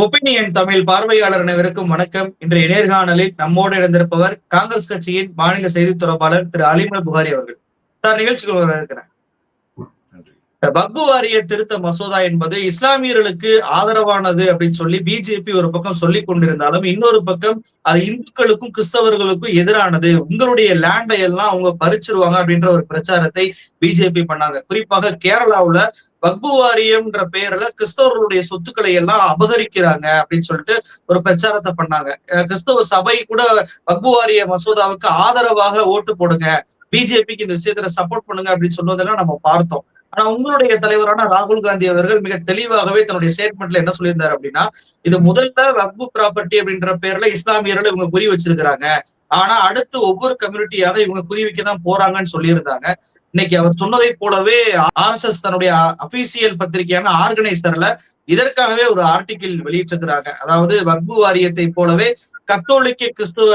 Opinion Tamil பார்வையாளர் அனைவருக்கும் வணக்கம். இன்றைய நேர்காணலில் நம்மோடு இணைந்திருப்பவர் காங்கிரஸ் கட்சியின் மாநில செய்தி தொடர்பாளர் திரு அலிமல் புகாரி அவர்கள். சார் நிகழ்ச்சிக்கு இருக்கிறேன் பக்பு வாரிய திருத்த மசோதா என்பது இஸ்லாமியர்களுக்கு ஆதரவானது அப்படின்னு சொல்லி பிஜேபி ஒரு பக்கம் சொல்லி கொண்டிருந்தாலும் இன்னொரு பக்கம் அது இந்துக்களுக்கும் கிறிஸ்தவர்களுக்கும் எதிரானது. உங்களுடைய லேண்டை எல்லாம் அவங்க பறிச்சிருவாங்க அப்படின்ற ஒரு பிரச்சாரத்தை பிஜேபி பண்ணாங்க. குறிப்பாக கேரளாவுல வக்பு வாரியம்ன்ற பெயர்ல கிறிஸ்தவர்களுடைய சொத்துக்களை எல்லாம் அபகரிக்கிறாங்க அப்படின்னு சொல்லிட்டு ஒரு பிரச்சாரத்தை பண்ணாங்க. கிறிஸ்தவ சபை கூட வக்பு வாரிய மசோதாவுக்கு ஆதரவாக ஓட்டு போடுங்க. பிஜேபிக்கு இந்த விஷயத்துல சப்போர்ட் பண்ணுங்க அப்படின்னு சொன்னதெல்லாம் நம்ம பார்த்தோம். ஆனா உங்களுடைய தலைவரான ராகுல் காந்தி அவர்கள் மிக தெளிவாகவே தன்னுடைய ஸ்டேட்மெண்ட்ல என்ன சொல்லியிருந்தாரு அப்படின்னா இது முதல்ல வக்பு ப்ராப்பர்ட்டி அப்படின்ற பேர்ல இஸ்லாமியர்கள் இவங்க குறி வச்சிருக்கிறாங்க. ஆனா அடுத்து ஒவ்வொரு கம்யூனிட்டியாக இவங்க குறி வைக்க தான் போறாங்கன்னு சொல்லியிருந்தாங்க. இன்னைக்கு அவர் சொன்னதை போலவே ஆர் எஸ் எஸ் தன்னுடைய அபிசியல் பத்திரிகையான ஆர்கனைசர்ல இதற்காகவே ஒரு ஆர்டிகிள் வெளியிட்டிருக்கிறாங்க. அதாவது வக்பு வாரியத்தை போலவே கத்தோலிக்க கிறிஸ்துவ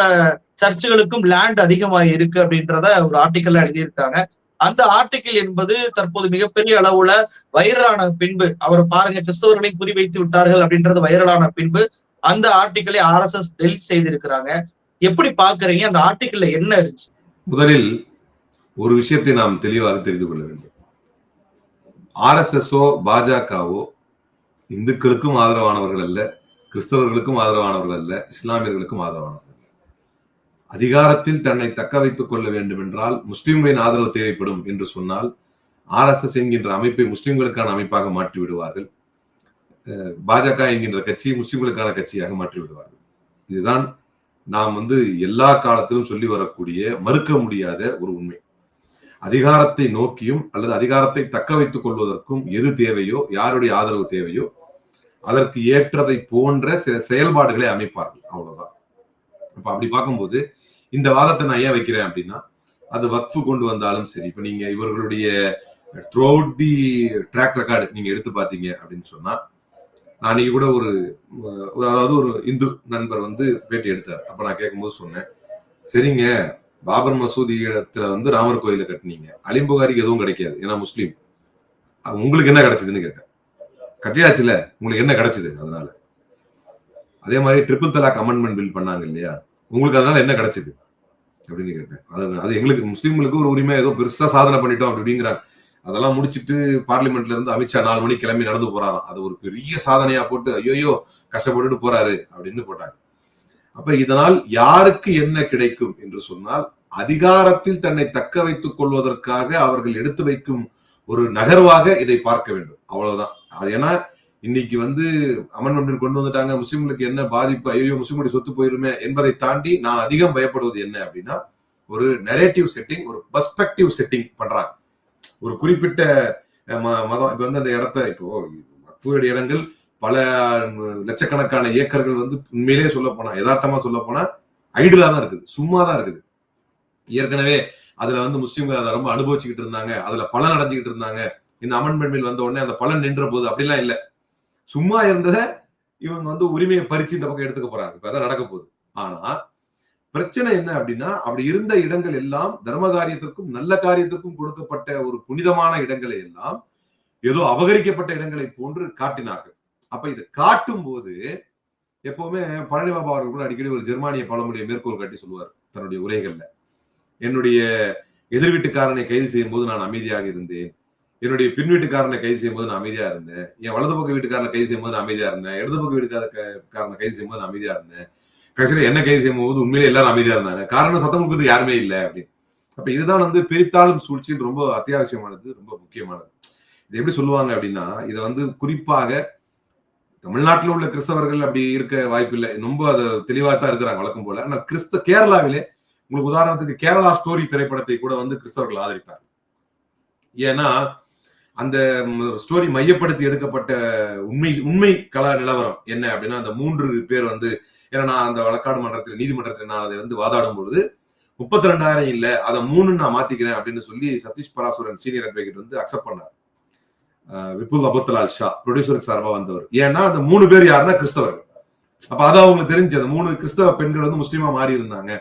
சர்ச்சுகளுக்கும் லேண்ட் அதிகமாக இருக்கு அப்படின்றத ஒரு ஆர்டிக்கல்ல எழுதியிருக்காங்க. அந்த ஆர்டிகிள் என்பது தற்போது மிகப்பெரிய அளவுல வைரலான பின்பு. அவர் பாருங்க கிறிஸ்தவர்களை குறிவைத்து விட்டார்கள் அப்படின்றது வைரலான பின்பு. அந்த ஆர்டிக்கிளை ஆர் எஸ் எஸ் டெலிட் செய்திருக்கிறாங்க. எப்படி பாக்குறீங்க அந்த ஆர்டிகிள்ல என்ன இருந்துச்சு? முதலில் ஒரு விஷயத்தை நாம் தெளிவாக தெரிந்து கொள்ள வேண்டும். ஆர்எஸ்எஸ்ஓ பாஜகவோ இந்துக்களுக்கும் ஆதரவானவர்கள் அல்ல கிறிஸ்தவர்களுக்கும் ஆதரவானவர்கள் அல்ல இஸ்லாமியர்களுக்கும் ஆதரவானவர்கள். அதிகாரத்தில் தன்னை தக்க வைத்துக் கொள்ள வேண்டும் என்றால் முஸ்லிம்களின் ஆதரவு தேவைப்படும் என்று சொன்னால் ஆர்எஸ்எஸ் என்கின்ற அமைப்பை முஸ்லிம்களுக்கான அமைப்பாக மாற்றி விடுவார்கள் பாஜக என்கின்ற கட்சியை முஸ்லிம்களுக்கான கட்சியாக மாற்றி விடுவார்கள் இதுதான் நாம் வந்து எல்லா காலத்திலும் சொல்லி வரக்கூடிய மறுக்க முடியாத ஒரு உண்மை. அதிகாரத்தை நோக்கியும் அல்லது அதிகாரத்தை தக்க வைத்துக் கொள்வதற்கும் எது தேவையோ யாருடைய ஆதரவு தேவையோ அதற்கு ஏற்றதை போன்ற சில செயல்பாடுகளை அமைப்பார்கள். அவ்வளவுதான். இப்ப அப்படி பார்க்கும்போது இந்த வாதத்தை நான் ஏன் வைக்கிறேன் அப்படின்னா அது வக்ஃபு கொண்டு வந்தாலும் சரி. இப்ப நீங்க இவர்களுடைய throughout the track record நீங்க எடுத்து பார்த்தீங்க அப்படின்னு சொன்னா நான் அன்னைக்கு கூட ஒரு அதாவது ஒரு இந்து நண்பர் வந்து பேட்டி எடுத்தார். அப்ப நான் கேட்கும்போது சொன்னேன் சரிங்க பாபர் மசூதி இடத்துல வந்து ராமர் கோயில கட்டினீங்க. அலிம்புகாரிக்கு எதுவும் கிடைக்காது ஏன்னா முஸ்லீம். உங்களுக்கு என்ன கிடைச்சதுன்னு கேட்டேன். கட்டியாச்சுல உங்களுக்கு என்ன கிடைச்சது அதனால? அதே மாதிரி ட்ரிபிள் தலாக் அமெண்ட்மெண்ட் பில் பண்ணாங்க இல்லையா? உங்களுக்கு அதனால என்ன கிடைச்சது? அப்படின்னு கேட்டேன். அது அது எங்களுக்கு முஸ்லீம்களுக்கு ஒரு உரிமை ஏதோ பெருசா சாதனை பண்ணிட்டோம் அப்படிங்கிறாங்க. அதெல்லாம் முடிச்சுட்டு பார்லிமெண்ட்ல இருந்து அமித்ஷா நாலு மணிக்கு கிளம்பி நடந்து போறாராம். அது ஒரு பெரிய சாதனையா போட்டு ஐயோயோ கஷ்டப்பட்டுட்டு போறாரு அப்படின்னு போட்டாங்க. அப்ப இதனால் யாருக்கு என்ன கிடைக்கும் என்று சொன்னால் அதிகாரத்தில் தன்னை தக்க வைத்துக் கொள்வதற்காக அவர்கள் எடுத்து வைக்கும் ஒரு நகர்வாக இதை பார்க்க வேண்டும். அவ்வளவுதான். அது ஏன்னா இன்னைக்கு வந்து அமன்மெண்ட் கொண்டு வந்துட்டாங்க. முஸ்லீம்களுக்கு என்ன பாதிப்பு? ஐயோ முஸ்லிம்களுடைய சொத்து போயிருமே என்பதை தாண்டி நான் அதிகம் பயப்படுவது என்ன அப்படின்னா ஒரு நெரேட்டிவ் செட்டிங் ஒரு பர்ஸ்பெக்டிவ் செட்டிங் பண்றாங்க. ஒரு குறிப்பிட்ட மதம் இப்ப வந்து அந்த இடத்த இப்போ வக்ஃபுடைய இடங்கள் பல லட்சக்கணக்கான ஏக்கர்கள் வந்து உண்மையிலேயே சொல்ல போனா யதார்த்தமா சொல்ல போனா ஐடியலா தான் இருக்குது. சும்மா தான் இருக்குது. ஏற்கனவே அதுல வந்து முஸ்லீம்கள் அதை ரொம்ப அனுபவிச்சுக்கிட்டு இருந்தாங்க. அதுல பலன் அடைஞ்சுக்கிட்டு இருந்தாங்க. இந்த அமெண்ட்மெண்ட் பில் வந்த உடனே அந்த பலன் நின்ற போது அப்படிலாம் இல்லை. சும்மா இருந்ததை இவங்க வந்து உரிமையை பறிச்சு இந்த பக்கம் எடுத்துக்க போறாங்க. இப்ப அதான் நடக்க போகுது. ஆனா பிரச்சனை என்ன அப்படின்னா அப்படி இருந்த இடங்கள் எல்லாம் தர்ம காரியத்திற்கும் நல்ல காரியத்திற்கும் கொடுக்கப்பட்ட ஒரு புனிதமான இடங்களை எல்லாம் ஏதோ அபகரிக்கப்பட்ட இடங்களை போன்று காட்டினார்கள். அப்ப இதை காட்டும் போது எப்பவுமே பழனி பாபா அவர்கள் கூட அடிக்கடி ஒரு ஜெர்மானிய பழமொழியை மேற்கோள் காட்டி சொல்லுவார் தன்னுடைய உரைகள்ல. என்னுடைய எதிர் வீட்டுக்காரனை கைது செய்யும் போது நான் அமைதியாக இருந்தேன். என்னுடைய பின் வீட்டுக்காரனை கைது செய்யும் போது நான் அமைதியா இருந்தேன். என் வலது பக்க வீட்டுக்காரனை கைது செய்யும் போது நான் அமைதியா இருந்தேன். இடது பக்க வீட்டுக்காரனை கைது செய்யும் போது நான் அமைதியா இருந்தேன். கடைசியில என்ன கைது செய்யும் போது உண்மையிலே எல்லாரும் அமைதியா இருந்தாங்க. காரணம் சத்தம் கொடுக்கறது யாருமே இல்லை அப்படின்னு. அப்ப இதுதான் வந்து பிரித்தாளும் சூழ்ச்சியில் ரொம்ப அத்தியாவசியமானது ரொம்ப முக்கியமானது. இது எப்படி சொல்லுவாங்க அப்படின்னா இதை வந்து குறிப்பாக தமிழ்நாட்டில் உள்ள கிறிஸ்தவர்கள் அப்படி இருக்க வாய்ப்பு இல்லை. ரொம்ப அது தெளிவாக தான் இருக்கிறாங்க வழக்கம் போல. ஆனா கிறிஸ்த கேரளாவிலே உங்களுக்கு உதாரணத்துக்கு கேரளா ஸ்டோரி திரைப்படத்தை கூட வந்து கிறிஸ்தவர்கள் ஆதரித்தார் ஏன்னா அந்த ஸ்டோரி மையப்படுத்தி எடுக்கப்பட்ட உண்மை உண்மை கலா நிலவரம் என்ன அப்படின்னா அந்த மூன்று பேர் வந்து ஏன்னா நான் அந்த வழக்காடு மன்றத்தில் நீதிமன்றத்தில் நான் அதை வந்து வாதாடும் பொழுது முப்பத்தி ரெண்டாயிரம் இல்ல அதை மூணு நான் மாத்திக்கிறேன் அப்படின்னு சொல்லி சதீஷ் பராசுரன் சீனியர் அட்வொகேட் வந்து அக்செப்ட் பண்ணார். விபுல் அபுத்தலால் ஷா ப்ரொடியூசருக்கு சார்பா வந்தவர். ஏன்னா அந்த மூணு பேர் யாருன்னா கிறிஸ்தவர்கள். அப்ப அதை அவங்களுக்கு தெரிஞ்சு அந்த மூணு கிறிஸ்தவ பெண்கள் வந்து முஸ்லீமா மாறி இருந்தாங்க.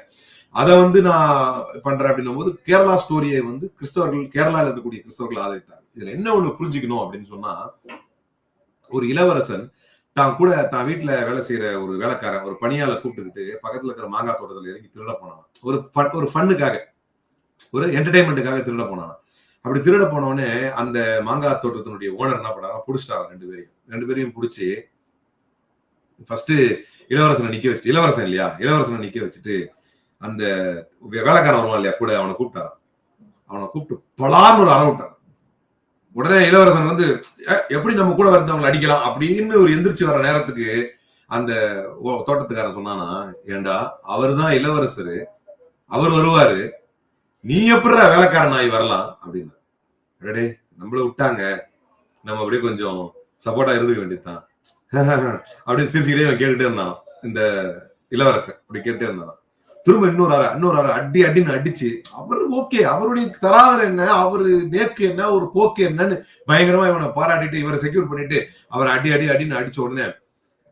அதை வந்து நான் பண்றேன் அப்படின்னும் போது கேரளா ஸ்டோரியை வந்து கிறிஸ்தவர்கள் கேரளாவில் இருக்கக்கூடிய கிறிஸ்தவர்கள் ஆதரித்தார் இதுல என்ன ஒண்ணு புரிஞ்சுக்கணும் அப்படின்னு சொன்னா ஒரு இளவரசன் தான் கூட தான் வீட்டுல வேலை செய்யற ஒரு வேலைக்காரன் ஒரு பணியால கூப்பிட்டுக்கிட்டு பக்கத்துல இருக்கிற மாங்காய் தோட்டத்துல இறங்கி திருட போனான். ஒரு ஒரு ஃபன்னுக்காக ஒரு என்டர்டைன்மெண்ட்டுக்காக திருட போனான். அப்படி திருட போனவொடனே அந்த மாங்காய் தோட்டத்தினுடைய ஓனர் என்ன பண்ணாங்க புடிச்சிட்டாங்க ரெண்டு பேரையும். ரெண்டு பேரையும் புடிச்சு ஃபர்ஸ்ட் இளவரசனை நிக்க வச்சுட்டு இளவரசன் இல்லையா? இளவரசனை நிக்க வச்சுட்டு அந்த வேலைக்காரன் வருவான் இல்லையா? கூட அவனை கூப்பிட்டாரான் அவனை கூப்பிட்டு பலான்னு ஒரு அற விட்டான் உடனே இளவரசன் வந்து எப்படி நம்ம கூட வரதவங்களை அடிக்கலாம்? அப்படின்னு ஒரு எந்திரிச்சு வர நேரத்துக்கு அந்த ஓ- தோட்டத்துக்காரன் சொன்னானா ஏண்டா அவர்தான் இளவரசர். அவர் வருவாரு. நீ எப்படி வேலைக்காரன் ஆகி வரலாம்? அப்படின்னு. அடடே நம்மள விட்டாங்க. நம்ம அப்படியே கொஞ்சம் சப்போர்ட்டா இருந்துக்க வேண்டியதுதான். அப்படின்னு சிரிச்சுக்கிட்டே அவன் கேட்டுட்டே இருந்தான் இந்த இளவரசன் அப்படி கேட்டுட்டே இருந்தான் திரும்ப இன்னொரு அரை இன்னொரு அரை அடி அடின்னு அடிச்சு அவரு ஓகே அவருடைய தராதரம் என்ன அவரு நேக்கு என்ன ஒரு போக்கு என்னன்னு பயங்கரமா இவனை பாராட்டிட்டு இவரை செக்யூர் பண்ணிட்டு அவர் அடி அடி அடின்னு அடிச்ச உடனே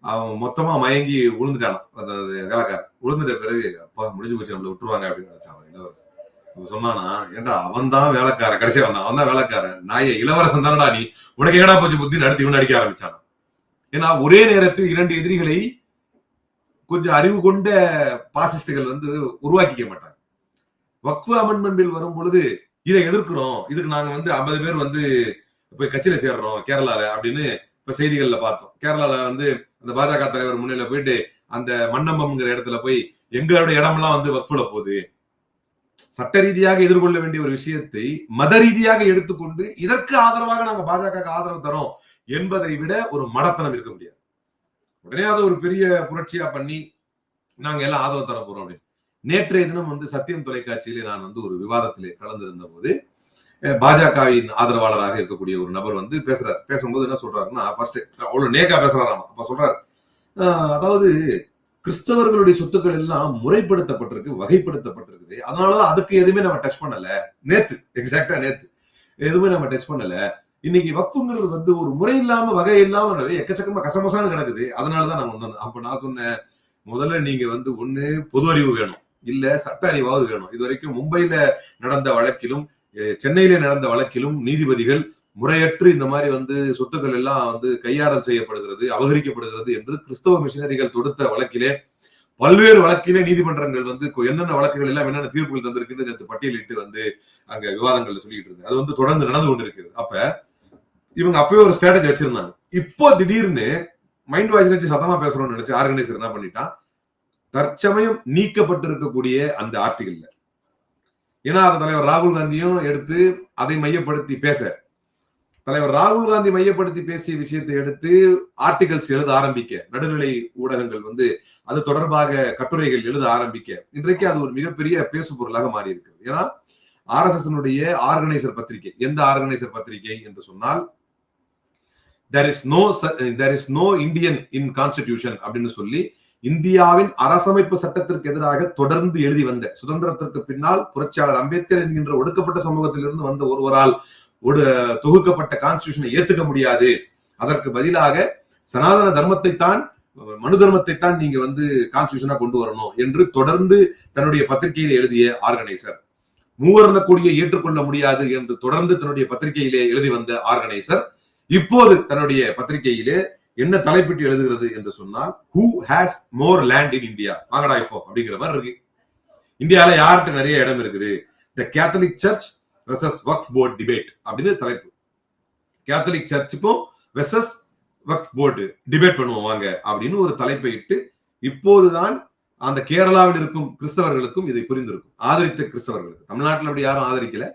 அவன் மொத்தமா மயங்கி விழுந்துட்டானான் அதாவது வேலைக்காரன். விழுந்துட்ட பிறகு அப்பா முடிஞ்சு போச்சு நம்மள விட்டுருவாங்க அப்படின்னு நினைச்சான் இளவரசன். அவன் சொன்னானா ஏன்டா அவன் தான் வேலைக்காரன் கடைசியா வந்தான். அவன் தான் வேலைக்காரன். நாய இளவரசன் தானடா நீ. உனக்கு என்னடா போச்சு புத்தி? நடத்தி இவன் அடிக்க ஆரம்பிச்சான். ஏன்னா ஒரே நேரத்தில் இரண்டு எதிரிகளை கொஞ்சம் அறிவு கொண்ட பாசிஸ்டுகள் வந்து உருவாக்கிக்க மாட்டாங்க. வக்ஃபு அமெண்ட்மெண்ட் பில் வரும் பொழுது இதை எதிர்க்கிறோம். இதுக்கு நாங்க வந்து ஐம்பது பேர் வந்து போய் கட்சியில சேர்றோம் கேரளால அப்படின்னு இப்ப செய்திகள்ல பார்த்தோம். கேரளால வந்து அந்த பாஜக தலைவர் முன்னில போயிட்டு அந்த மன்னம்பம்ங்கிற இடத்துல போய் எங்களோட இடமெல்லாம் வந்து வக்ஃபுல போகுது. சட்ட ரீதியாக எதிர்கொள்ள வேண்டிய ஒரு விஷயத்தை மத ரீதியாக எடுத்துக்கொண்டு இதற்கு ஆதரவாக நாங்க பாஜக ஆதரவு தரோம் என்பதை விட ஒரு மடத்தனம் இருக்க முடியாது. உடனே அதை ஒரு பெரிய புரட்சியா பண்ணி நாங்க எல்லாம் ஆதரவு தர போறோம் அப்படின்னு. நேற்றைய தினம் வந்து சத்தியம் தொலைக்காட்சியிலே நான் வந்து ஒரு விவாதத்திலே கலந்திருந்த போது பாஜகவின் ஆதரவாளராக இருக்கக்கூடிய ஒரு நபர் வந்து பேசுறாரு. பேசும்போது என்ன சொல்றாருன்னா ஃபர்ஸ்ட் அவ்வளவு நேக்கா பேசுறாராமா. அப்ப சொல்றாரு அதாவது கிறிஸ்தவர்களுடைய சொத்துக்கள் எல்லாம் முறைப்படுத்தப்பட்டிருக்கு வகைப்படுத்தப்பட்டிருக்குது. அதனாலதான் அதுக்கு எதுவுமே நம்ம டச் பண்ணல. நேத்து எக்ஸாக்டா நேத்து. எதுவுமே நம்ம டச் பண்ணல. இன்னைக்கு வக்ஃபுங்கிறது வந்து ஒரு முறை இல்லாம வகை இல்லாம எக்கச்சக்கமா கசமசான்னு கிடக்குது. அதனாலதான் நான் வந்தோம் அப்ப நான் சொன்னேன் முதல்ல நீங்க வந்து ஒண்ணு பொது அறிவு வேணும். இல்ல சட்ட அறிவாவது வேணும். இது வரைக்கும் மும்பையில நடந்த வழக்கிலும் சென்னையில நடந்த வழக்கிலும் நீதிபதிகள் முறையற்று இந்த மாதிரி வந்து சொத்துக்கள் எல்லாம் வந்து கையாடல் செய்யப்படுகிறது அபகரிக்கப்படுகிறது என்று கிறிஸ்தவ மிஷினரிகள் தொடுத்த வழக்கிலே பல்வேறு வழக்கிலே நீதிமன்றங்கள் வந்து என்னென்ன வழக்குகள் எல்லாம் என்னென்ன தீர்ப்புகள் தந்திருக்குன்னு நேற்று பட்டியலிட்டு வந்து அங்க விவாதங்கள்ல சொல்லிட்டு இருந்தேன். அது வந்து தொடர்ந்து நடந்து கொண்டிருக்கிறது. அப்ப இவங்க அப்பவே ஒரு ஸ்ட்ராட்டஜி வச்சிருந்தாங்க. இப்போ திடீர்னு மைண்ட் வாய்ஸ் நினைச்சு சத்தமா பேசணும்னு நினைச்சு ஆர்கனைசர் என்ன பண்ணிட்டான்? தற்சமயம் நீக்கப்பட்டிருக்கக்கூடிய அந்த ஆர்டிகல்ல ஏன்னா அது தலைவர் ராகுல் காந்தியும் எடுத்து அதை மையப்படுத்தி பேச தலைவர் ராகுல் காந்தி மையப்படுத்தி பேசிய விஷயத்தை எடுத்து ஆர்டிகல்ஸ் எழுத ஆரம்பிக்க நடுநிலை ஊடகங்கள் வந்து அது தொடர்பாக கட்டுரைகள் எழுத ஆரம்பிக்க. இன்றைக்கு அது ஒரு மிகப்பெரிய பேசு பொருளாக மாறி இருக்கிறது ஏன்னா ஆர்எஸ்எஸ் ஆர்கனைசர் பத்திரிகை எந்த ஆர்கனைசர் பத்திரிகை என்று சொன்னால் there is no there is no Indian in constitution அப்படின்னு சொல்லி இந்தியாவின் அரசமைப்பு சட்டத்திற்கு எதிராக தொடர்ந்து எழுதி வந்த சுதந்திரத்திற்கு பின்னால் புரட்சியாளர் அம்பேத்கர் என்கின்ற ஒடுக்கப்பட்ட சமூகத்திலிருந்து வந்த ஒருவரால் ஒரு தொகுக்கப்பட்ட கான்ஸ்டியூஷனை ஏத்துக்க முடியாது. அதற்கு பதிலாக சனாதன தர்மத்தை தான் மனு தர்மத்தை தான் நீங்க வந்து கான்ஸ்டியூஷனா கொண்டு வரணும் என்று தொடர்ந்து தன்னுடைய பத்திரிகையில் எழுதிய ஆர்கனைசர். மூவர்ண கொடியை ஏற்றுக்கொள்ள முடியாது என்று தொடர்ந்து தன்னுடைய பத்திரிகையிலே எழுதி வந்த ஆர்கனைசர் இப்போது தன்னுடைய பத்திரிகையிலே என்ன தலைப்பிட்டு எழுதுகிறது என்று சொன்னால் who has more land in India வாங்கடா இப்போ அப்படிங்கிற மாதிரி இருக்கு. இந்தியால யார்கிட்ட நிறைய இடம் இருக்குது? The Catholic church versus Waqf board debate அப்படின்னு தலைப்பு. கேத்தலிக் சர்ச்சுக்கும் வெர்சஸ் வக்ஃப் போர்டு டிபேட் பண்ணுவோம் வாங்க அப்படின்னு ஒரு தலைப்பை இட்டு இப்போதுதான் அந்த கேரளாவில் இருக்கும் கிறிஸ்தவர்களுக்கும் இதை புரிந்திருக்கும். ஆதரித்த கிறிஸ்தவர்களுக்கு. தமிழ்நாட்டில் அப்படி யாரும் ஆதரிக்கல.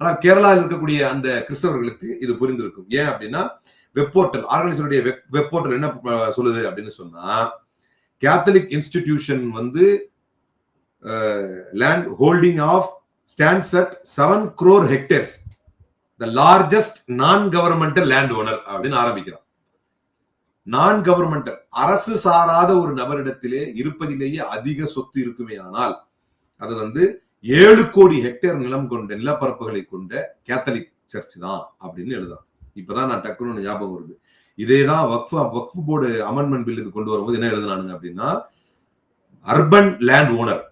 ஆனால் கேரளாவில் இருக்கக்கூடிய அந்த கிறிஸ்தவர்களுக்கு இது புரிந்திருக்கும். ஏன் அப்படின்னா வெப்போர்ட்டல் ஆர்கனைசருடைய வெப்போர்ட்டல் என்ன சொல்லுது அப்படின்னு சொன்னா கேத்தலிக் இன்ஸ்டிடியூஷன் வந்து land holding of stands at seven crore hectares the largest non governmental land owner அப்படின்னு ஆரம்பிக்கிறான். நான் கவர்மெண்டல் அரசு சாராத ஒரு நபரிடத்திலே இருப்பதிலேயே அதிக சொத்து இருக்குமே ஆனால் அது வந்து ஏழு கோடி ஹெக்டேர் நிலம் கொண்ட நிலப்பரப்புகளை கொண்ட கேத்தலிக் சர்ச் தான் அப்படின்னு எழுதுறான். இப்பதான் நான் டக்குன்னு ஞாபகம் வருது. இதேதான் வக்ஃப் வக்ஃப் போர்டு அமெண்ட்மெண்ட் பில்லுக்கு கொண்டு வரும்போது என்ன எழுதினானுங்க அப்படின்னா அர்பன் லேண்ட் ஓனர்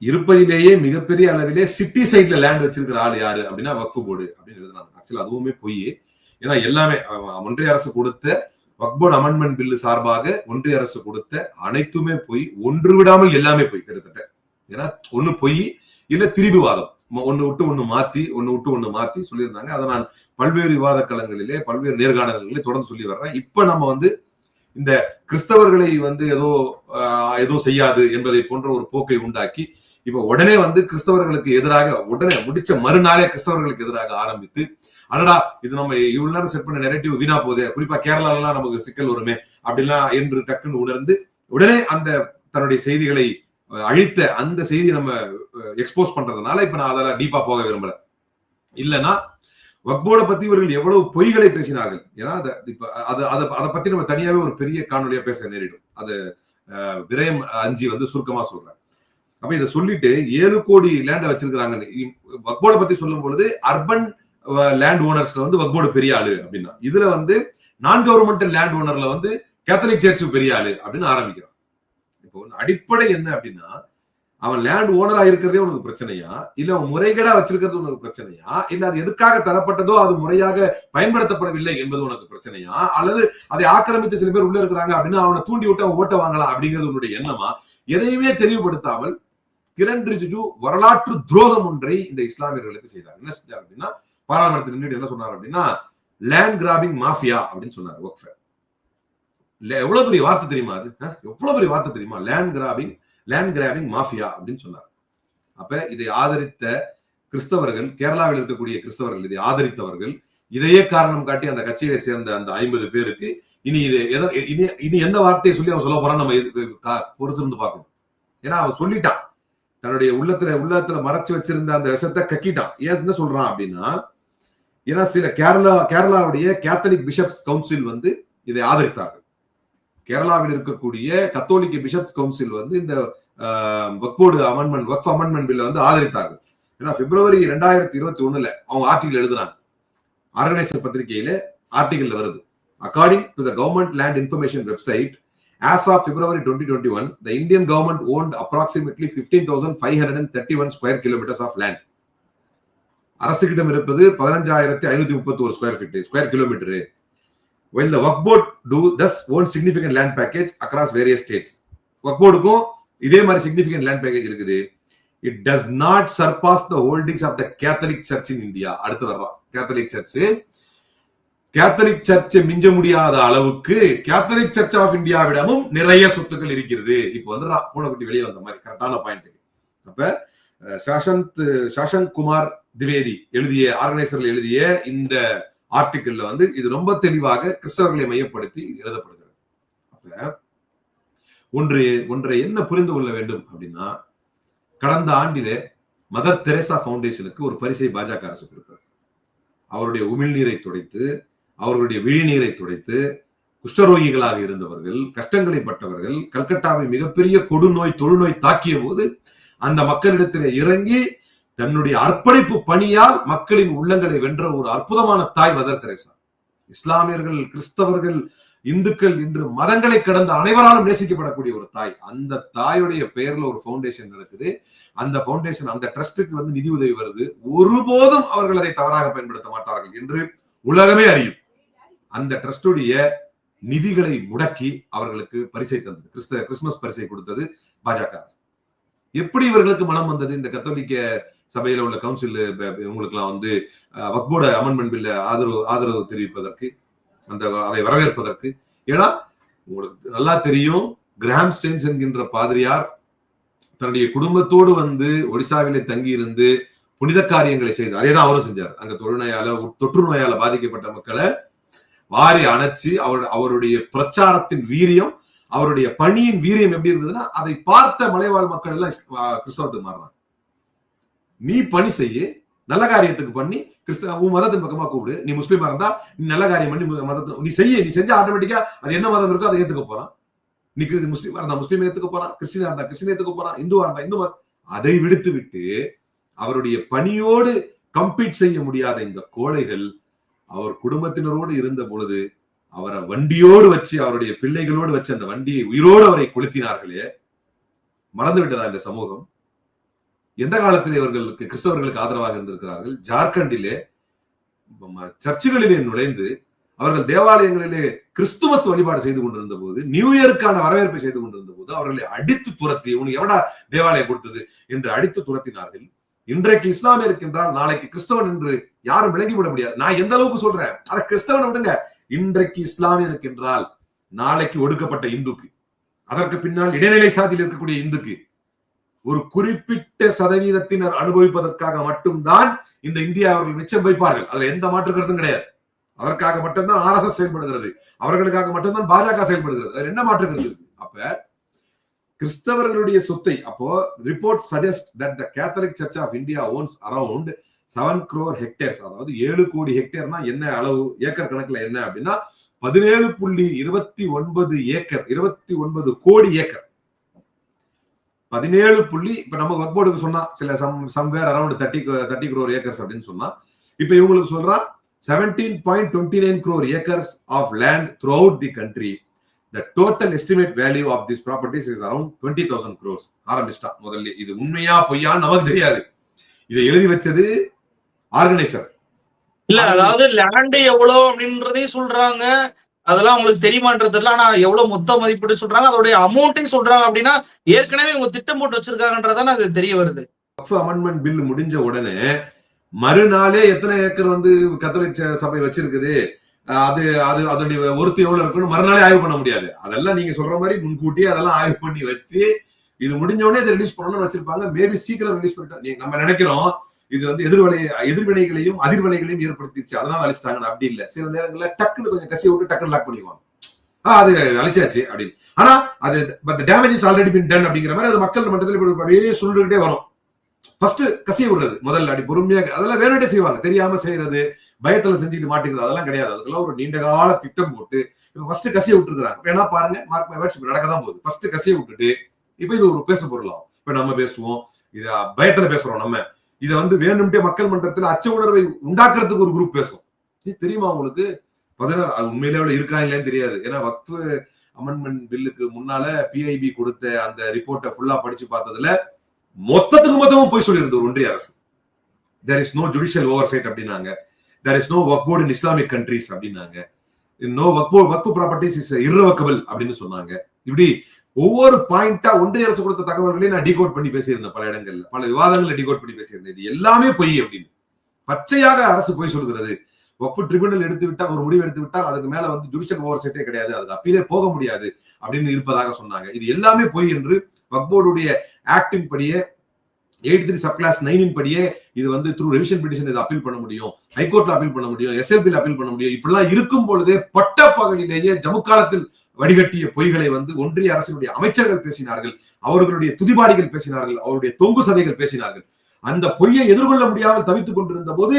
இருப்பதிலேயே மிகப்பெரிய அளவிலே சிட்டி சைட்ல லேண்ட் வச்சிருக்கிற ஆள் யாரு அப்படின்னா வக்ஃப் போர்டு அப்படின்னு எழுதினாங்க ஆக்சுவலி அதுவுமே பொய். ஏன்னா எல்லாமே ஒன்றிய அரசு கொடுத்த வக்போர்டு அமெண்ட்மெண்ட் பில்லு சார்பாக ஒன்றிய அரசு கொடுத்த அனைத்துமே போய். ஒன்று விடாமல் எல்லாமே போய் கிட்டத்தட்ட. ஏன்னா ஒண்ணு பொய் இல்ல திரிபுவாதம் ம- விட்டு ஒண்ணு மாத்தி ஒன்னு விட்டு ஒண்ணு மாத்தி சொல்லியிருந்தாங்க. அதை நான் பல்வேறு விவாத களங்களிலே பல்வேறு நேர்காணல்களிலே தொடர்ந்து சொல்லி வர்றேன். இப்ப நம்ம வந்து இந்த கிறிஸ்தவர்களை வந்து ஏதோ ஆஹ், ஏதோ செய்யாது என்பதை போன்ற ஒரு போக்கை உண்டாக்கி இப்ப உடனே வந்து கிறிஸ்தவர்களுக்கு எதிராக உடனே முடிச்ச மறுநாளே கிறிஸ்தவர்களுக்கு எதிராக ஆரம்பித்து அடடா இது நம்ம இவ்வளவு நேரம் செட் பண்ண நெரட்டிவ் வீணா போகுது. குறிப்பா கேரளாலாம் நமக்கு சிக்கல் வருமே அப்படிலாம் என்று டக்குன்னு உணர்ந்து உடனே அந்த தன்னுடைய செய்திகளை அழித்த அந்த செய்தி நம்ம எக்ஸ்போஸ் பண்றதுனால இப்ப நான் அதெல்லாம் டீப்பா போக விரும்பல. இல்லைன்னா வக்போர்டை பத்தி இவர்கள் எவ்வளவு பொய்களை பேசினார்கள்? ஏன்னா அதை இப்ப அது அதை அதை பத்தி நம்ம தனியாவே ஒரு பெரிய காணொலியா பேச நேரிடும். அது விரயம் அஞ்சி வந்து சுருக்கமா சொல்றேன். அப்ப இதை சொல்லிட்டு ஏழு கோடி லேண்டை வச்சிருக்கிறாங்க வக்போர்டை பத்தி சொல்லும் பொழுது அர்பன் லேண்ட் ஓனர்ஸ்ல வந்து வக்போர்டு பெரிய ஆளு அப்படின்னா இதுல வந்து நான் கவர்மெண்டல் லேண்ட் ஓனர்ல வந்து கேத்தலிக் சர்ச் பெரிய ஆளு அப்படின்னு ஆரம்பிக்கிறான் இப்போ அடிப்படை என்ன அப்படின்னா அவன் லேண்ட் ஓனரா இருக்கிறதே உனக்கு பிரச்சனையா? இல்ல அவன் முறைகேடா வச்சிருக்கிறது உனக்கு பிரச்சனையா? இல்ல அது எதுக்காக தரப்பட்டதோ அது முறையாக பயன்படுத்தப்படவில்லை என்பது உனக்கு பிரச்சனையா? அல்லது அதை ஆக்கிரமித்து சில பேர் உள்ள இருக்கிறாங்க அப்படின்னு அவனை தூண்டி விட்டு அவன் ஓட்ட வாங்கலாம் அப்படிங்கிறது உன்னுடைய எண்ணமா? எதையுமே தெளிவுபடுத்தாமல் கிரண் ரிஜிஜு வரலாற்று துரோகம் ஒன்றை இந்த இஸ்லாமியர்களுக்கு செய்தார். என்ன செஞ்சார் அப்படின்னா பாராளுமன்றத்தில் என்ன சொன்னார் அப்படின்னா லேண்ட் கிராபிங் மாஃபியா அப்படின்னு சொன்னார் ஒர்க் எவ்வளவு பெரிய வார்த்தை தெரியுமா அது? எவ்வளவு பெரிய வார்த்தை தெரியுமா? Land grabbing land grabbing mafia அப்படின்னு சொன்னார். அப்ப இதை ஆதரித்த கிறிஸ்தவர்கள் கேரளாவில் இருக்கக்கூடிய கிறிஸ்தவர்கள் இதை ஆதரித்தவர்கள் இதையே காரணம் காட்டி அந்த கட்சியை சேர்ந்த அந்த ஐம்பது பேருக்கு இனி இது எதோ இனி இனி என்ன வார்த்தையை சொல்லி அவன் சொல்ல போறான்னு நம்ம இது- பொறுத்திருந்து பார்க்கணும். ஏன்னா அவன் சொல்லிட்டான். தன்னுடைய உள்ளத்துல உள்ளத்துல மறைச்சு வச்சிருந்த அந்த விஷத்தை கக்கிட்டான். ஏன் என்ன சொல்றான் அப்படின்னா ஏன்னா சில கேரளா கேரளாவுடைய கேத்தலிக் பிஷப்ஸ் கவுன்சில் வந்து இதை ஆதரித்தார்கள். கேரளாவில் இருக்கக்கூடிய கத்தோலிக்க பிஷப்ஸ் கவுன்சில் வந்து இந்த வக்போர்டு அமெண்ட்மெண்ட் வக்ஃப் அமெண்ட்மெண்ட் பில்லை வந்து ஆதரித்தார்கள். ஏன்னா பிப்ரவரி ரெண்டாயிரத்தி இருபத்தி ஒண்ணுல அவங்க ஆர்டிகல் எழுதுனாங்க ஆர்கனைசர் பத்திரிகையில ஆர்டிகல் வருது. According to the government land information website as ஆஃப்ரவரி twenty twenty one Indian government of approximately 2021, the Indian government owned approximately 15,531 square kilometers of land அரசுகிடம் இருப்பது பதினஞ்சாயிரத்தி ஐநூத்தி முப்பத்தி ஒரு square feet square kilometre well த ஒர்க் board two தஸ் own significant land package across various states work போர்டுக்கும் இதே மாதிரி சிக்னிஃபிகன்ட் லேண்ட் பேக்கேஜ் இருக்குது. It does not surpass the holdings of the Catholic church in India அடுத்து வர்றான் கேத்தலிக் சர்ச் கேத்தலிக் சர்ச்சை மிஞ்ச முடியாத அளவுக்கு கேத்தலிக் சர்ச் ஆஃப் இந்தியாவிடமும் நிறைய சொத்துக்கள் இருக்கிறது. இப்போ வந்து பூனைக்குட்டி வெளியே வந்த மாதிரி. கரெக்டான பாயிண்ட் அப்ப சசந்த் சாஷந்த் குமார் திவேதி எழுதிய ஆர்கனைசர்கள் எழுதிய இந்த ஆர்டிக்கிள்ல வந்து இது ரொம்ப தெளிவாக கிறிஸ்தவர்களை மையப்படுத்தி எழுதப்படுகிறது. அப்ப ஒன்று ஒன்றை என்ன புரிந்து கொள்ள வேண்டும் அப்படின்னா கடந்த ஆண்டிலே மதர் தெரேசா ஃபவுண்டேஷனுக்கு ஒரு பரிசை பாஜக அரசு கொடுத்தது அவருடைய உமிழ்நீரை துடைத்து அவர்களுடைய விழிநீரை துடைத்து குஷ்டரோகிகளாக இருந்தவர்கள் கஷ்டங்களை பட்டவர்கள் கல்கட்டாவை மிகப்பெரிய கொடுநோய் தொழுநோய் தாக்கிய போது அந்த மக்களிடத்திலே இறங்கி தன்னுடைய அர்ப்பணிப்பு பணியால் மக்களின் உள்ளங்களை வென்ற ஒரு அற்புதமான தாய் மதர் தெரேசா. இஸ்லாமியர்கள் கிறிஸ்தவர்கள் இந்துக்கள் இன்று மதங்களை கடந்த அனைவராலும் நேசிக்கப்படக்கூடிய ஒரு தாய். அந்த தாயுடைய பெயர்ல ஒரு ஃபவுண்டேஷன் நடக்குது. அந்த ஃபவுண்டேஷன் அந்த ட்ரஸ்டுக்கு வந்து நிதி உதவி வருது. ஒருபோதும் அவர்கள் அதை தவறாக பயன்படுத்த மாட்டார்கள் என்று உலகமே அறியும். அந்த ட்ரஸ்டுடைய நிதிகளை முடக்கி அவர்களுக்கு பரிசை தந்தது. கிறிஸ்த கிறிஸ்துமஸ் பரிசை கொடுத்தது பாஜக எப்படி இவர்களுக்கு மனம் வந்தது? இந்த கத்தோலிக்க சபையில உள்ள கவுன்சில் இவங்களுக்குலாம் வந்து வக்போர்டு அமெண்ட்மெண்ட் பில்ல ஆதரவு ஆதரவு தெரிவிப்பதற்கு அந்த அதை வரவேற்பதற்கு. ஏன்னா உங்களுக்கு நல்லா தெரியும் கிராம் ஸ்டென்ஸ் என்கின்ற பாதிரியார் தன்னுடைய குடும்பத்தோடு வந்து ஒடிசாவிலே தங்கி இருந்து புனித காரியங்களை செய்தார். அதே தான் அவரும் செஞ்சார். அங்க தொழுநோயால தொற்று நோயால பாதிக்கப்பட்ட மக்களை வாரி அணைச்சு அவர் அவருடைய பிரச்சாரத்தின் வீரியம் அவருடைய பணியின் வீரியம் எப்படி இருந்ததுன்னா அதை பார்த்த மலைவாழ் மக்கள் எல்லாம் கிறிஸ்தவத்துக்கு மாறினாங்க நீ பணி செய்ய நல்ல காரியத்துக்கு பண்ணி கிறிஸ்தவ உன் மதத்தின் பக்கமா கூப்பிடு. நீ முஸ்லீமா இருந்தா நீ நல்ல காரியம் பண்ணி மதத்தை நீ செய்ய நீ செஞ்சா ஆட்டோமேட்டிக்கா அது என்ன மதம் இருக்கோ அதை ஏத்துக்க போறான். நீ முஸ்லீமா இருந்தா முஸ்லீம் ஏத்துக்க போறான் கிறிஸ்டினா இருந்தா கிறிஸ்டின் ஏத்துக்க போறான் இந்துவா இருந்தா இந்து அதை விடுத்து விட்டு அவருடைய பணியோடு கம்பீட் செய்ய முடியாத இந்த கோழைகள் அவர் குடும்பத்தினரோடு இருந்த பொழுது அவரை வண்டியோடு வச்சு அவருடைய பிள்ளைகளோடு வச்சு அந்த வண்டியை உயிரோடு அவரை கொளுத்தினார்களே. மறந்து விட்டதா இந்த சமூகம்? எந்த காலத்தில் இவர்களுக்கு கிறிஸ்தவர்களுக்கு ஆதரவாக இருந்திருக்கிறார்கள்? ஜார்க்கண்டிலே சர்ச்சுகளிலே நுழைந்து அவர்கள் தேவாலயங்களிலே கிறிஸ்துமஸ் வழிபாடு செய்து கொண்டிருந்த போது நியூ இயருக்கான வரவேற்பை செய்து கொண்டிருந்த போது அவர்களை அடித்து துரத்தி உனக்கு எவடா தேவாலயம் கொடுத்தது? என்று அடித்து துரத்தினார்கள். இன்றைக்கு இஸ்லாமிய இருக்கின்றால் நாளைக்கு கிறிஸ்தவன் என்று யாரும் விளங்கிவிட முடியாது. நான் எந்த அளவுக்கு சொல்றேன்? அத கிறிஸ்தவன் விடுங்க. இன்றைக்கு இஸ்லாமிய இருக்கின்றால் நாளைக்கு ஒடுக்கப்பட்ட இந்துக்கு அதற்கு பின்னால் இடைநிலை சாதியில் இருக்கக்கூடிய இந்துக்கு ஒரு குறிப்பிட்ட சதவீதத்தினர் அனுபவிப்பதற்காக மட்டும்தான் இந்த இந்தியா அவர்கள் மிச்சம் வைப்பார்கள். அதுல எந்த மாற்று கருத்தும் கிடையாது. அதற்காக மட்டும்தான் ஆர்எஸ்எஸ் செயல்படுகிறது. அவர்களுக்காக மட்டும்தான் பாஜக செயல்படுகிறது. அதுல என்ன மாற்று கருத்து? அப்ப கிறிஸ்தவர்களுடைய சொத்தை அப்போ report suggest that the Catholic church of India owns around seven crore hectares அதாவது ஏழு கோடி ஹெக்டேர்னா என்ன அளவு ஏக்கர் கணக்குல என்ன அப்படின்னா பதினேழு புள்ளி இருபத்தி ஒன்பது ஏக்கர் இருபத்தி ஒன்பது கோடி ஏக்கர். பதினேழு புள்ளி இப்ப நம்ம ஒர்க் போர்டுக்கு சொன்னா சில some somewhere around thirty thirty crore acres அப்படின்னு சொன்னா இப்ப இவங்களுக்கு சொல்றா seventeen point twenty nine crore acres of land throughout the country the total estimate value of this properties is around twenty thousand crores ஆரம்பிச்சிட்டா முதல்ல. இது உண்மையா பொய்யான்னு நமக்கு தெரியாது. இதை எழுதி வச்சது ஆர்கனைசர் இல்ல அதாவது லேண்ட் எவ்வளவு அப்படின்றதையும் சொல்றாங்க. அதெல்லாம் உங்களுக்கு தெரியுமான்றது தெரியல. ஆனா எவ்வளவு மொத்த மதிப்பீடு சொல்றாங்க அதோடைய அமௌண்ட்டையும் சொல்றாங்க அப்படின்னா ஏற்கனவே இவங்க திட்டம் போட்டு வச்சிருக்காங்கன்றதான அது தெரிய வருது. அமெண்ட்மெண்ட் பில் முடிஞ்ச உடனே மறுநாளே எத்தனை ஏக்கர் வந்து கத்தோலிக் சபை வச்சிருக்குது? அது அது அதனுடைய ஒருத்து எவ்வளவு இருக்குன்னு மறுநாளே ஆய்வு பண்ண முடியாது. அதெல்லாம் நீங்க சொல்ற மாதிரி முன்கூட்டியே அதெல்லாம் ஆய்வு பண்ணி வச்சு இது முடிஞ்ச உடனே இதை ரிலீஸ் பண்ணணும்னு வச்சிருப்பாங்க. மேபி சீக்கிரம் ரிலீஸ் பண்ணிட்டா நம்ம நினைக்கிறோம் இது வந்து எதிர்வலை எதிர்வினைகளையும் அதிர்வலைகளையும் ஏற்படுத்திச்சு அதனால அழிச்சிட்டாங்கன்னு அப்படி இல்ல. சில நேரங்களில் டக்குன்னு கொஞ்சம் கசிய விட்டு டக்குன்னு லாக் பண்ணிக்குவாங்க அது அழிச்சாச்சு அப்படின்னு. ஆனா அது but damage is already been done அப்படிங்கிற மாதிரி அது மக்கள் மட்டத்தில் இப்படி அப்படியே சொல்லிக்கிட்டே வரும். ஃபர்ஸ்ட் கசிய விடுறது முதல்ல. அப்படி பொறுமையாக அதெல்லாம் வேணுட்டே செய்வாங்க. தெரியாம செய்யறது பயத்துல செஞ்சுட்டு மாட்டேங்கிறது அதெல்லாம் கிடையாது. அதுக்கெல்லாம் ஒரு நீண்ட கால திட்டம் போட்டு இப்போ ஃபர்ஸ்ட் கசிய விட்டுருக்காங்க வேணா பாருங்க மார்க் மை வேர்ட்ஸ் நடக்க தான் போகுது. ஃபர்ஸ்ட் கசிய விட்டுட்டு இப்ப இது ஒரு பேச பொருளாகும். இப்போ நம்ம பேசுவோம். இது பயத்துல பேசுறோம் நம்ம. இதை வந்து வேணும்ட்டே மக்கள் மன்றத்துல அச்ச உணர்வை உண்டாக்குறதுக்கு ஒரு குரூப் பேசும். தெரியுமா உங்களுக்கு? பதினாறு அது உண்மையிலே அவ்வளவு இருக்கா இல்லையான்னு தெரியாது. ஏன்னா வக்ஃபு அமெண்ட்மெண்ட் பில்லுக்கு முன்னால பிஐபி கொடுத்த அந்த ரிப்போர்ட்டை ஃபுல்லா படிச்சு பார்த்ததுல மொத்தத்துக்கு மொத்தமும் போய் சொல்லியிருந்தது ஒரு ஒன்றிய அரசு. There is no judicial over side அப்படின்னாங்க. There is no work board in Islamic countries அப்படின்னாங்க. No work board work properties is irrevocable அப்படின்னு சொன்னாங்க. இப்படி ஒவ்வொரு பாயிண்டா ஒன்றிய அரசு கொடுத்த தகவல்களையும் நான் டிகோட் பண்ணி பேசியிருந்தேன் பல இடங்கள்ல. பல விவாதங்கள்ல டிகோட் பண்ணி பேசியிருந்தேன். இது எல்லாமே பொய் அப்படின்னு. பச்சையாக அரசு பொய் சொல்கிறது. வக்ஃபு ட்ரிபியூனல் எடுத்து விட்டால் ஒரு முடிவு எடுத்து விட்டால் அதுக்கு மேல வந்து ஜுடிஷியல் ஓவர் சைட்டே கிடையாது. அதுக்கு அப்பீலே போக முடியாது அப்படின்னு இருப்பதாக சொன்னாங்க. இது எல்லாமே பொய் என்று வக்போர்டுடைய ஆக்டின் படியே எயிட் த்ரீ சப் கிளாஸ் நைனின் படியே இது வந்து த்ரூ ரெவிஷன் பிடிஷன் இதை அப்பீல் பண்ண முடியும். ஹைகோர்ட்ல அப்பீல் பண்ண முடியும். எஸ்எல்பியில் அப்பீல் பண்ண முடியும். இப்படிலாம் இருக்கும் பொழுதே பட்ட பகலிலேயே ஜம்மு காலத்தில் வடிகட்டிய பொய்களை வந்து ஒன்றிய அரசினுடைய அமைச்சர்கள் பேசினார்கள் அவர்களுடைய துதிபாடிகள் பேசினார்கள் அவருடைய தொங்கு சதைகள் பேசினார்கள். அந்த பொய்யை எதிர்கொள்ள முடியாமல் தவித்துக் கொண்டிருந்த போது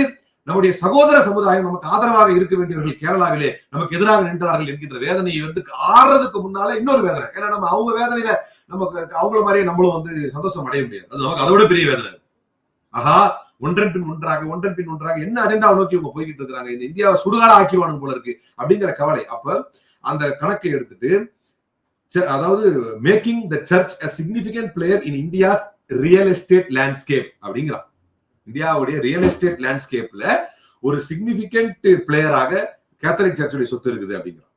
நம்முடைய சகோதர சமுதாயம் நமக்கு ஆதரவாக இருக்க வேண்டியவர்கள் கேரளாவிலே நமக்கு எதிராக நின்றார்கள் என்கின்ற வேதனையை வந்து ஆறுறதுக்கு முன்னால இன்னொரு வேதனை. ஏன்னா நம்ம அவங்க வேதனையில நமக்கு அவங்கள மாதிரியே நம்மளும் வந்து சந்தோஷம் அடைய முடியாது. அது நமக்கு அதை விட பெரிய வேதனை. ஆஹா ஒன்றன் பின் ஒன்றாக ஒன்றன் பின் ஒன்றாக என்ன அஜெண்டாவை நோக்கி இவங்க போய்கிட்டு இருக்காங்க இந்த இந்தியாவை சுடுகாட ஆக்கிடுவானுங்க போல இருக்கு அப்படிங்கிற கவலை. அப்ப அந்த கணக்கை எடுத்துட்டு ச- அதாவது making the church a significant player in India's real estate landscape அப்படிங்கிறான். இந்தியாவுடைய ரியல் எஸ்டேட் லேண்ட்ஸ்கேப்ல ஒரு சிக்னிபிகன்ட் பிளேயராக கேத்தலிக் சர்ச்சுடைய சொத்து இருக்குது அப்படிங்கிறான்.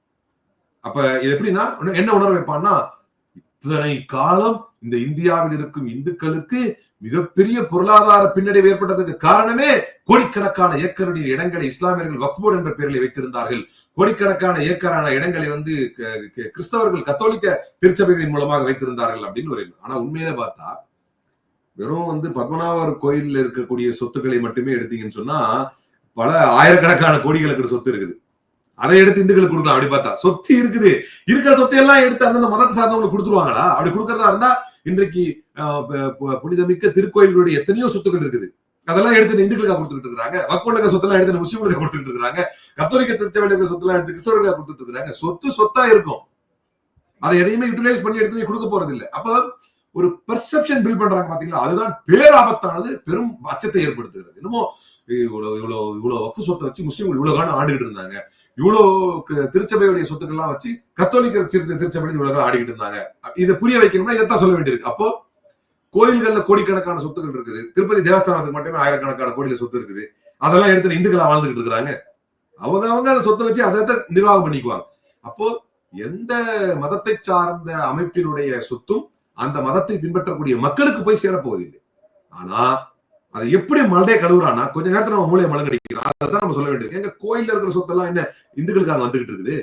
அப்ப இது எப்படின்னா என்ன உணர்வு வைப்பான்னா இத்தனை காலம் இந்த இந்தியாவில் இருக்கும் இந்துக்களுக்கு மிகப்பெரிய பொருளாதார பின்னடைவு ஏற்பட்டதுக்கு காரணமே கோடிக்கணக்கான ஏக்கருடைய இடங்களை இஸ்லாமியர்கள் வக்ஃபோர்ட் என்ற பெயரில் வைத்திருந்தார்கள். கோடிக்கணக்கான ஏக்கரான இடங்களை வந்து க- கிறிஸ்தவர்கள் கத்தோலிக்க திருச்சபைகளின் மூலமாக வைத்திருந்தார்கள் அப்படின்னு ஒரு ஆனா உண்மையில பார்த்தா வெறும் வந்து பத்மநாபர் கோயில்ல இருக்கக்கூடிய சொத்துக்களை மட்டுமே எடுத்தீங்கன்னு சொன்னா பல ஆயிரக்கணக்கான கோடிகளுக்கு சொத்து இருக்குது. அதை எடுத்து இந்துக்களுக்கு கொடுக்கலாம் அப்படி பார்த்தா. சொத்து இருக்குது. இருக்கிற சொத்தை எல்லாம் எடுத்து அந்தந்த மதத்தை சார்ந்தவங்களுக்கு கொடுத்துருவாங்களா? அப்படி கொடுக்கறதா இருந்தா இன்றைக்கு ஆஹ், புனிதமிக்க திருக்கோயில்களுடைய எத்தனையோ சொத்துக்கள் இருக்குது. அதெல்லாம் எடுத்து இந்துக்களுக்காக கொடுத்துட்டு இருக்காங்க வக்கோலுக்க சொத்தெல்லாம் எடுத்து முஸ்லீம்களுக்கு கொடுத்துட்டு இருக்காங்க கத்தோலிக்க திருச்சபையில இருக்க சொத்தெல்லாம் எடுத்து கிறிஸ்தவர்களுக்காக கொடுத்துட்டு இருக்காங்க சொத்து சொத்தா இருக்கும். அதை எதையுமே யூட்டிலைஸ் பண்ணி எடுத்து கொடுக்க போறது இல்ல அப்ப ஒரு பெர்செப்ஷன் பில்ட் பண்றாங்க பாத்தீங்களா? அதுதான் பேராபத்தானது பெரும் அச்சத்தை ஏற்படுத்துகிறது. என்னமோ இவ்வளவு இவ்வளவு இவ்வளவு வக்கு சொத்தை வச்சு முஸ்லீம்கள் இவ்வளவு காலம் ஆண்டுகிட்டு இருந்தாங்க. இவ்வளவு திருச்சபையுடைய திருச்சபையுடைய சொத்துக்கள்லாம் வச்சு கத்தோலிக்க திரு- திருச்சபை இவ்வளவு ஆடிக்கிட்டு இருந்தாங்க. இதை புரிய வைக்கணும்னா இதைத்தான் சொல்ல வேண்டியிருக்கு. அப்போ கோயில்கள்ல கோடிக்கணக்கான சொத்துக்கள் இருக்குது. திருப்பதி தேவஸ்தானத்துக்கு மட்டுமே ஆயிரக்கணக்கான கோடியில சொத்து இருக்குது. அதெல்லாம் எடுத்து இந்துக்களா வாழ்ந்துகிட்டு இருக்கிறாங்க. அவங்க அவங்க அந்த சொத்தை வச்சு அதை அதை நிர்வாகம் பண்ணிக்குவாங்க. அப்போ எந்த மதத்தை சார்ந்த அமைப்பினுடைய சொத்தும் அந்த மதத்தை பின்பற்றக்கூடிய மக்களுக்கு போய் சேரப்போவதில்லை. ஆனா அது எப்படி மலடே கழுவுறான்னா கொஞ்ச நேரத்துல நம்ம மூளையை மலங்கடிக்கிறோம். அதான் நம்ம சொல்ல வேண்டியது எங்க கோயில்ல இருக்கிற சொத்தெல்லாம் என்ன? இந்துக்களுக்காக வந்துகிட்டு இருக்குது.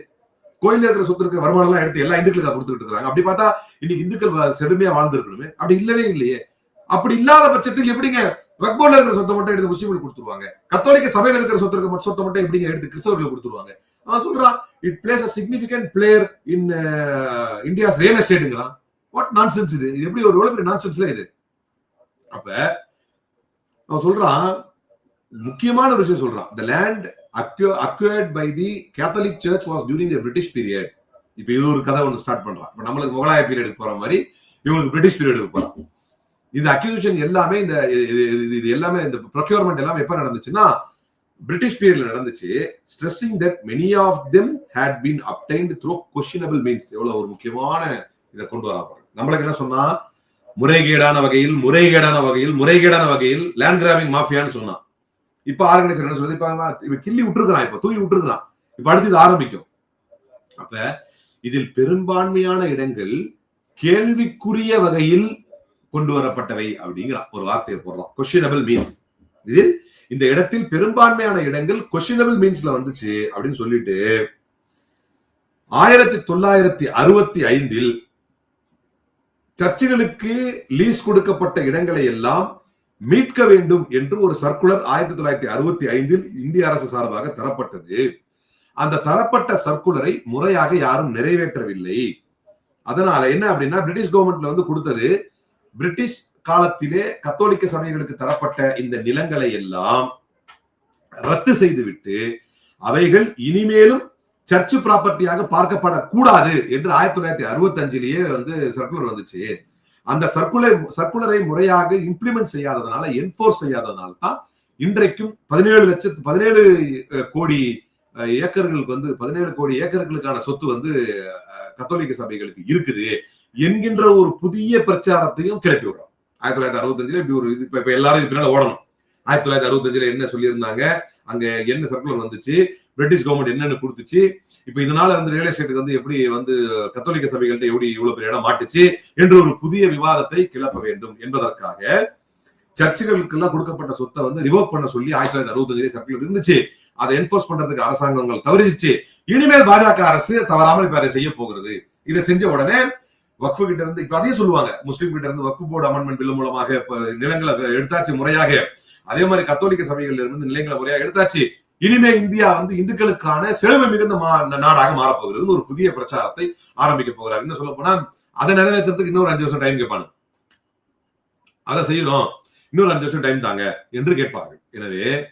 கோயில்ல இருக்கிற சொத்து இருக்கிற வருமானம் எல்லாம் எடுத்து எல்லா இந்துக்களுக்காக கொடுத்துட்டு இருக்காங்க அப்படி பார்த்தா இன்னைக்கு இந்துக்கள் செடுமையா வாழ்ந்துருக்கணுமே. அப்படி இல்லவே இல்லையே. அப்படி இல்லாத பட்சத்துக்கு எப்படிங்க வக்போர்ல இருக்கிற சொத்தை மட்டும் எடுத்து முஸ்லீம்களுக்கு கொடுத்துருவாங்க? கத்தோலிக்க சபையில இருக்கிற சொத்து இருக்க சொத்தை மட்டும் எப்படிங்க எடுத்து கிறிஸ்தவர்களுக்கு கொடுத்துருவாங்க? அவன் சொல்றான் it plays a significant player in India's real எஸ்டேட்டுங்கிறான் what nonsense இது? இது எப்படி ஒரு எவ்வளவு பெரிய நான்சென்ஸ்ல இது? அப்ப அவன் சொல்றான் முக்கியமான ஒரு விஷயம் சொல்றான். The land acquired by the Catholic church was during the British period இப்ப இது ஒரு கதை ஒன்று ஸ்டார்ட் பண்றான். இப்ப நம்மளுக்கு முகலாய பீரியடுக்கு போற மாதிரி இவங்களுக்கு பிரிட்டிஷ் பீரியடுக்கு போறான். இந்த அக்யூசிஷன் எல்லாமே இந்த இது- எல்லாமே இந்த ப்ரொக்யூர்மெண்ட் எல்லாமே எப்ப நடந்துச்சுன்னா பிரிட்டிஷ் பீரியட்ல நடந்துச்சு. Stressing that many of them had been obtained through questionable means எவ்வளவு ஒரு முக்கியமான இதை கொண்டு வரா நம்மளுக்கு என்ன சொன்னா முறைகேடான வகையில் முறைகேடான வகையில் முறைகேடான வகையில் லேண்ட் கிராபிங் மாஃபியான்னு சொன்னான் இப்ப ஆர்கனைசர் என்ன சொல்றது? இப்ப கிள்ளி விட்டுருக்கான் இப்ப தூக்கி விட்டுருக்கான் இப்ப அடுத்து இது ஆரம்பிக்கும். அப்ப இதில் பெரும்பான்மையான இடங்கள் கேள்விக்குரிய வகையில் கொண்டு வரப்பட்டவை அப்படிங்கிறான் ஒரு வார்த்தையை போடுறான் கொஸ்டினபிள் மீன்ஸ் இதில் இந்த இடத்தில் பெரும்பான்மையான இடங்கள் கொஸ்டினபிள் மீன்ஸ்ல வந்துச்சு அப்படின்னு சொல்லிட்டு ஆயிரத்தி தொள்ளாயிரத்தி அறுபத்தி ஐந்தில் சர்ச்சுகளுக்கு லீஸ் கொடுக்கப்பட்ட இடங்களை எல்லாம் மீட்க வேண்டும் என்று ஒரு சர்க்குலர் ஆயிரத்தி தொள்ளாயிரத்தி அறுபத்தி ஐந்தில் இந்திய அரசு சார்பாக தரப்பட்டது. அந்த தரப்பட்ட சர்க்குலரை முறையாக யாரும் நிறைவேற்றவில்லை. அதனால என்ன அப்படின்னா பிரிட்டிஷ் கவர்மெண்ட்ல வந்து கொடுத்தது பிரிட்டிஷ் காலத்திலே கத்தோலிக்க சபைகளுக்கு தரப்பட்ட இந்த நிலங்களை எல்லாம் ரத்து செய்துவிட்டு அவைகள் இனிமேலும் சர்ச் ப்ராப்பர்ட்டியாக பார்க்கப்படக்கூடாது என்று ஆயிரத்தி தொள்ளாயிரத்தி அறுபத்தி அஞ்சிலேயே வந்து சர்க்குலர் வந்துச்சு. அந்த சர்க்குலர் சர்க்குலரை முறையாக இம்ப்ளிமெண்ட் செய்யாததுனால என்போர்ஸ் செய்யாததுனால தான் இன்றைக்கும் பதினேழு லட்சத்து பதினேழு கோடி ஏக்கர்களுக்கு வந்து பதினேழு கோடி ஏக்கர்களுக்கான சொத்து வந்து கத்தோலிக்க சபைகளுக்கு இருக்குது என்கின்ற ஒரு புதிய பிரச்சாரத்தையும் கிளப்பி விடுறோம். ஆயிரத்தி தொள்ளாயிரத்தி அறுபத்தஞ்சுல இப்படி ஒரு இது இப்ப இப்ப எல்லாரும் இது பின்னால ஓடணும். ஆயிரத்தி தொள்ளாயிரத்தி அறுபத்தஞ்சுல என்ன சொல்லியிருந்தாங்க? அங்க என்ன சர்க்குலர் வந்துச்சு? பிரிட்டிஷ் கவர்மெண்ட் என்னென்ன கொடுத்துச்சு? இப்ப இதனால வந்து ரியல் எஸ்டேட்டுக்கு வந்து எப்படி வந்து கத்தோலிக்க சபைகள்ட்ட எப்படி இவ்வளவு பெரிய இடம் மாட்டுச்சு என்று ஒரு புதிய விவாதத்தை கிளப்ப வேண்டும் என்பதற்காக சர்ச்சுகளுக்கெல்லாம் கொடுக்கப்பட்ட சொத்தை வந்து ரிவோக் பண்ண சொல்லி ஆயிரத்தி தொள்ளாயிரத்தி அறுபத்தஞ்சுல சர்க்குலர் இருந்துச்சு. அதை என்போர்ஸ் பண்றதுக்கு அரசாங்கங்கள் தவறிச்சு இனிமேல் பாஜக அரசு தவறாமல் இப்ப அதை செய்ய போகிறது. இதை செஞ்ச உடனே வக்ஃபு கிட்ட இருந்து இப்ப அதையும் சொல்லுவாங்க. முஸ்லீம் கிட்ட இருந்து வக்ஃபு போர்டு அமெண்ட்மெண்ட் பில் மூலமாக இப்ப நிலங்களை எடுத்தாச்சு முறையாக. அதே மாதிரி கத்தோலிக்க சபைகள் இருந்து நிலையங்களை முறையாக எடுத்தாச்சு. இனிமே இந்தியா வந்து இந்துக்களுக்கான செழுமை மிகுந்த மா- நாடாக மாறப்போகிறது ஒரு புதிய பிரச்சாரத்தை ஆரம்பிக்க போகிறார். என்ன சொல்ல போனா அதை நிறைவேற்றுறதுக்கு இன்னொரு அஞ்சு வருஷம் டைம் கேட்பாங்க அதை செய்யணும். இன்னொரு அஞ்சு வருஷம் டைம் தாங்க என்று கேட்பார்கள். எனவே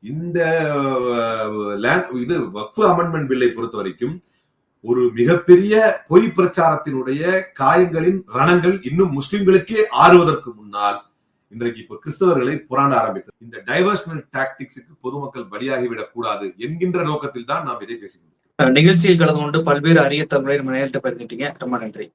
இந்த லேண்ட் இது வக்ஃபு அமெண்ட்மெண்ட் பில்லை பொறுத்த வரைக்கும் ஒரு மிகப்பெரிய பொய் பிரச்சாரத்தினுடைய காயங்களின் ரணங்கள் இன்னும் முஸ்லிம்களுக்கே ஆறுவதற்கு முன்னால் இன்றைக்கு இப்ப கிறிஸ்தவர்களை புராண்ட ஆரம்பித்தது. இந்த டைவர்ஷனல் டாக்டிக்ஸுக்கு பொதுமக்கள் பலியாகிவிடக் கூடாது என்கின்ற நோக்கத்தில் தான் நாம் இதை பேசுகிறோம் நிகழ்ச்சியில் கலந்து கொண்டு பல்வேறு அரிய தகவலை நம்ம நேரிட்ட பகிர்ந்துட்டீங்க. ரொம்ப நன்றி.